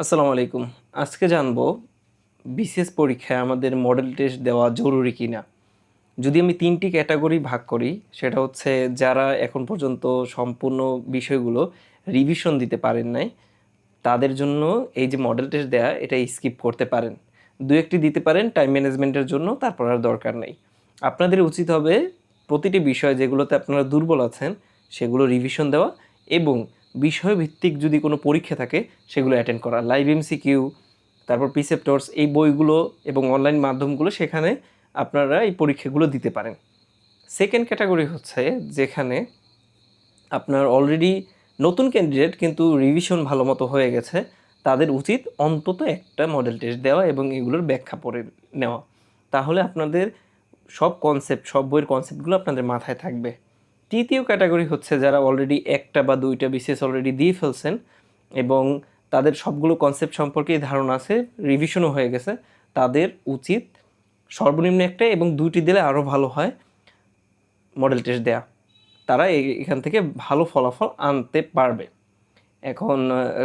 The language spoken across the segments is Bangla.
আসসালামু আলাইকুম। আজকে জানব বিশেষ পরীক্ষায় আমাদের মডেল টেস্ট দেওয়া জরুরি কি না যদি আমি তিনটি ক্যাটাগরি ভাগ করি, সেটা হচ্ছে যারা এখন পর্যন্ত সম্পূর্ণ বিষয়গুলো রিভিশন দিতে পারেন নাই, তাদের জন্য এই যে মডেল টেস্ট দেয়া, এটা স্কিপ করতে পারেন। দু একটি দিতে পারেন টাইম ম্যানেজমেন্টের জন্য, তারপর আর দরকার নেই। আপনাদের উচিত হবে প্রতিটি বিষয় যেগুলোতে আপনারা দুর্বল আছেন, সেগুলো রিভিশন দেওয়া এবং বিষয়ভিত্তিক যদি কোনো পরীক্ষা থাকে, সেগুলো অ্যাটেন্ড করা। লাইভ এমসিকিউ তারপর প্রিসেপ্টরস এই বইগুলো এবং অনলাইন মাধ্যমগুলো সেখানে আপনারা এই পরীক্ষাগুলো দিতে পারেন। সেকেন্ড ক্যাটাগরি হচ্ছে যেখানে আপনার অলরেডি নতুন ক্যান্ডিডেট কিন্তু রিভিশন ভালো মতো হয়ে গেছে, তাদের উচিত অন্তত একটা মডেল টেস্ট দেওয়া এবং এগুলোর ব্যাখ্যা পড়ে নেওয়া। তাহলে আপনাদের সব কনসেপ্ট সব বইয়ের কনসেপ্টগুলো আপনাদের মাথায় থাকবে। তৃতীয় ক্যাটাগরি হচ্ছে যারা অলরেডি একটা বা দুইটা বিসিএস অলরেডি দিয়ে ফেলছেন এবং তাদের সবগুলো কনসেপ্ট সম্পর্কেই ধারণা আছে রিভিশনও হয়ে গেছে। তাদের উচিত সর্বনিম্ন একটা এবং দুইটি দিলে আরও ভালো হয় মডেল টেস্ট দেয়া। তারা এখান থেকে ভালো ফলাফল আনতে পারবে। এখন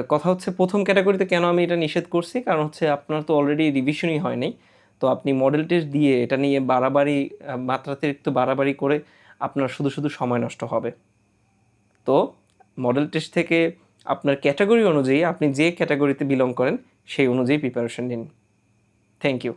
কথা হচ্ছে প্রথম ক্যাটাগরিতে কেন আমি এটা নিষেধ করছি? কারণ হচ্ছে আপনার তো অলরেডি রিভিশনই হয়নি। তো আপনি মডেল টেস্ট দিয়ে এটা নিয়ে বাড়াবাড়ি মাত্রাতিরিক্ত বাড়াবাড়ি করে আপনার শুধু শুধু সময় নষ্ট হবে। তো মডেল টেস্ট থেকে আপনার ক্যাটাগরি অনুযায়ী আপনি যে ক্যাটাগরিতে বিলং করেন, সেই অনুযায়ী প্রিপারেশন নিন। Thank you